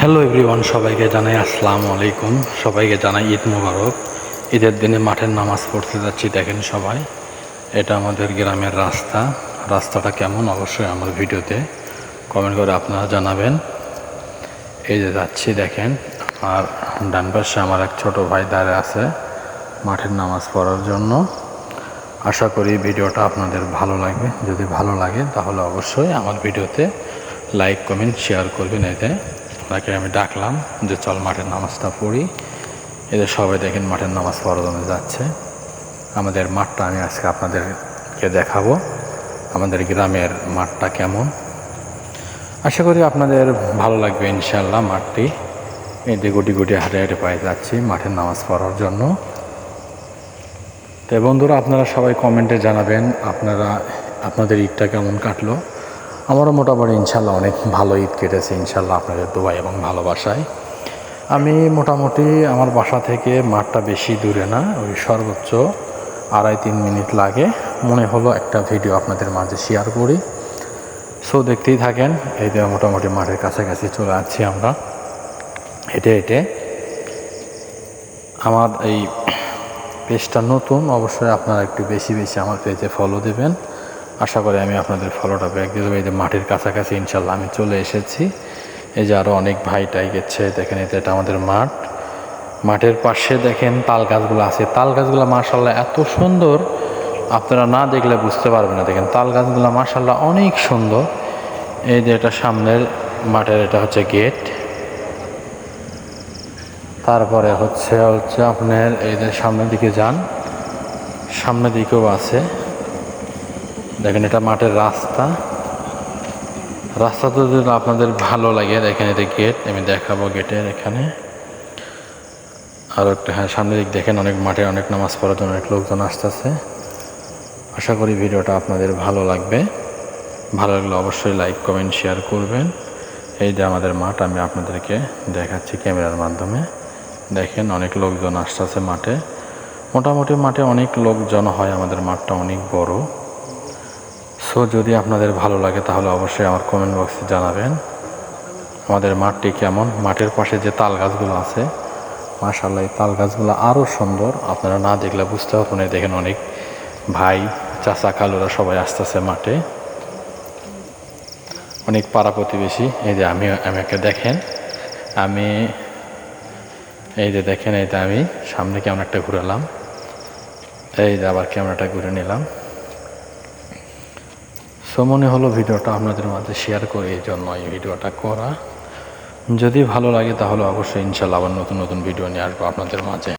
Hello everyone সবাইকে জানাই আসসালামু আলাইকুম। সবাইকে জানাই ঈদ মোবারক। ঈদের দিনে মাঠের নামাজ পড়তে যাচ্ছি, দেখেন সবাই। এটা আমাদের গ্রামের রাস্তা। রাস্তাটা কেমন? অবশ্যই আমার ভিডিওতে কমেন্ট করে আপনারা জানাবেন। এই যে যাচ্ছি, দেখেন। আর ডান পাশে আমার এক ছোট ভাই দাঁড়িয়ে আছে মাঠের নামাজ পড়ার জন্য। আশা করি ভিডিওটা আপনাদের ভালো লাগবে। যদি ভালো লাগে, তাহলে অবশ্যই আমার ভিডিওতে লাইক কমেন্ট শেয়ার করবেন এতে। ওনাকে আমি ডাকলাম যে চল মাঠের নামাজটা পড়ি। এদের সবাই দেখেন মাঠের নামাজ পড়ার জন্য যাচ্ছে। আমাদের মাঠটা আমি আজকে আপনাদেরকে দেখাবো। আমাদের গ্রামের মাঠটা কেমন? আশা করি আপনাদের ভালো লাগবে ইনশাল্লাহ মাঠটি। এই যে গুটি গুটি হাঁটে হাঁটে পায়ে যাচ্ছি মাঠের নামাজ পড়ার জন্য। তো বন্ধুরা, আপনারা সবাই কমেন্টে জানাবেন আপনারা, আপনাদের ঈদটা কেমন কাটলো? আমারও মোটামুটি ইনশাল্লাহ অনেক ভালো ঈদ কেটেছে ইনশাল্লাহ আপনাদের দোয়া এবং ভালোবাসায়। আমি মোটামুটি আমার বাসা থেকে মাঠটা বেশি দূরে না, ওই সর্বোচ্চ আড়াই তিন মিনিট লাগে। মনে হলো একটা ভিডিও আপনাদের মাঝে শেয়ার করি। সো দেখতেই থাকেন, এই যে মোটামুটি মাঠের কাছাকাছি চলে যাচ্ছি আমরা। হেঁটে হেঁটে আমার এই পেজটা নতুন, অবশ্যই আপনারা একটু বেশি বেশি আমার পেজে ফলো দেবেন। আশা করি আমি আপনাদের ফলোটা দিয়ে দেবো এই যে মাঠের কাছাকাছি ইনশাল্লাহ আমি চলে এসেছি। এই যে আরও অনেক ভাইটাই গেছে, দেখেন যে এটা আমাদের মাঠ। মাঠের পাশে দেখেন তাল গাছগুলো আছে। তাল গাছগুলো মার্শাল্লাহ এত সুন্দর, আপনারা না দেখলে বুঝতে পারবেন না। দেখেন তাল গাছগুলো মার্শাল্লাহ অনেক সুন্দর। এই যে এটা সামনের মাঠের এটা হচ্ছে গেট। তারপরে হচ্ছে হচ্ছে আপনার এই যে সামনের দিকে যান। সামনের দিকেও আছে। দেখেন এটা মাঠের রাস্তা। রাস্তাটা যদি আপনাদের ভালো লাগে, দেখেন এটা গেট, আমি দেখাবো গেটের এখানে। আর একটা হ্যাঁ সামনের দিক দেখেন অনেক মাঠে অনেক নামাজ পড়ার জন্য অনেক লোকজন আসতেছে। আশা করি ভিডিওটা আপনাদের ভালো লাগবে। ভালো লাগলে অবশ্যই লাইক, কমেন্ট, শেয়ার করবেন। এই যে আমাদের মাঠ, আমি আপনাদেরকে দেখাচ্ছি ক্যামেরার মাধ্যমে। দেখেন অনেক লোকজন আসতেছে মাঠে। মোটামুটি মাঠে অনেক লোকজন হয়, আমাদের মাঠটা অনেক বড়। সো যদি আপনাদের ভালো লাগে তাহলে অবশ্যই আমার কমেন্ট বক্সে জানাবেন। আমাদের মাঠটি কেমন? মাঠের পাশে যে তাল গাছগুলো আছে মাশাল্লাহ এই তাল গাছগুলো আরও সুন্দর। আপনারা না দেখলে বুঝতে পারবেন দেখেন অনেক ভাই, চাচা খালুরা সবাই আসতেছে মাঠে। অনেক পাড়া প্রতিবেশী, এই যে আমি, আমাকে দেখেন। আমি, এই যে দেখেন, এই যে আমি সামনে কেমন একটা ঘুরালাম। এই যে আবার ক্যামেরাটা ঘুরে নিলাম। সো মনে হলো ভিডিওটা আপনাদের মাঝে শেয়ার করে, এই জন্য এই ভিডিওটা করা। যদি ভালো লাগে তাহলে অবশ্যই ইনশাল্লাহ আবার নতুন নতুন ভিডিও নিয়ে আসব আপনাদের মাঝে।